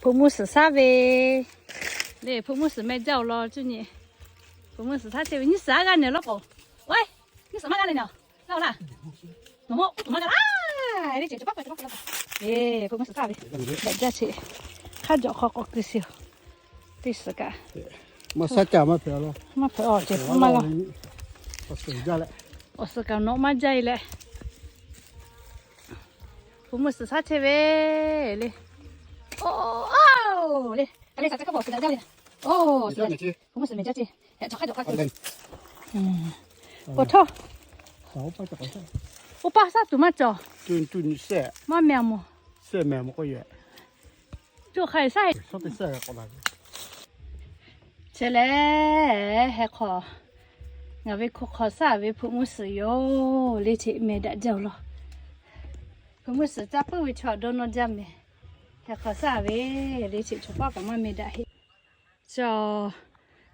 婆母是啥呗？对，婆母是卖脚了，就你。婆母是他这位，你是啥干的，老婆？喂，你什么干的呢？干啥？怎么怎么干啦？你姐姐爸爸，姐爸爸。哎，婆母是啥呗？卖脚去，看脚好好的些，对是干。没啥脚没票了。没票哦，姐夫没了。我睡觉了。我是干老马家了。 부모스 사체베 레 오오 레 레 사체 커버 그다음 자리 오 좋아지 부모스 매자지 저카 저카 음 버터 오빠 저거 오빠 사두 맞죠 뚠뚠 쎄 맘에 뭐 쎄매 먹고 예 저카 쎄 저도 쎄 갖고 나 제레 해커 ngā wē kōkō sā wē pū mūsī yō lē chē mē dā jau lō คือมือสือจับปื้อชอดโดนนจำเนี่ยแต่ขอสาเวดิฉิชอบกับมันไม่ได้จอ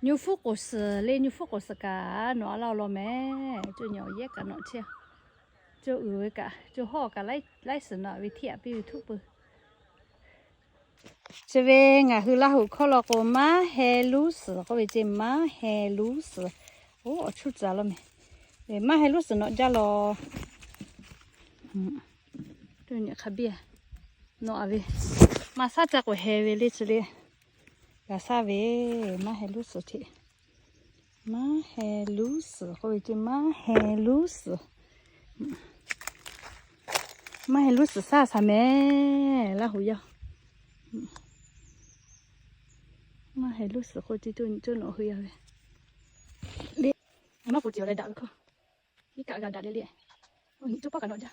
ยูฟุกุสเล่นยูฟุกุสกาหนอเราเราแม่จะเหนียวเยกกันหนอเชียวจะอือกะจะห่อกะไล่ไล่สนอวิเทียไปวิทุกปือจะเวงอะคือลาหูข้อลอกมาเฮลูสก็ไปเจมาเฮลูสโอ้ชุดจ้าแล้วไหมเวมาเฮลูสเนอจ้าลอ นี่ขบีนอเวมาซาจากวเฮเวลิสเลยกาซาเวมาเฮลุสทีมาเฮลุสโอ้ยจีมาเฮลุสมาเฮลุสซาซาเมละหุยมาเฮลุสโคจิจุนจุนโอหุยเลยเลี้ยมาปุจิอะไรดักก็นี่กะกันดักเลี้ยโอ้ยจุ๊บปากกันหนอจ้ะ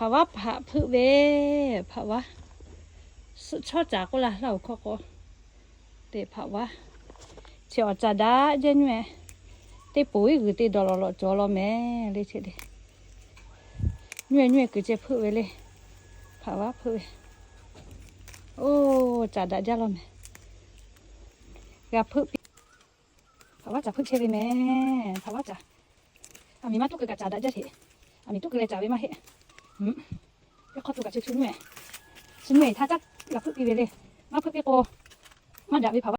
ภาวะพระพืเวภาวะชอบจากก็ละเราก็ก็เตภาวะเชียวจะได้เจนไหมเตปุ๋ยหรือเตดอลลอจอลอแม่เลยเฉยๆหน่วยหน่วยก็จะพืเวเลยภาวะพืเโอ้จะได้จ้าลอแม่กะพืภาวะจะพืเชยแม่ภาวะจะอามีมาตุกกะจะได้เฉยอามีตุกเลยจะไว้มาเหือเขาตัวกับชุดชุดหน่วยชุดหน่วยถ้าจะอยากพูดไปเลยมาพูดไปโกมาด่าไปเผา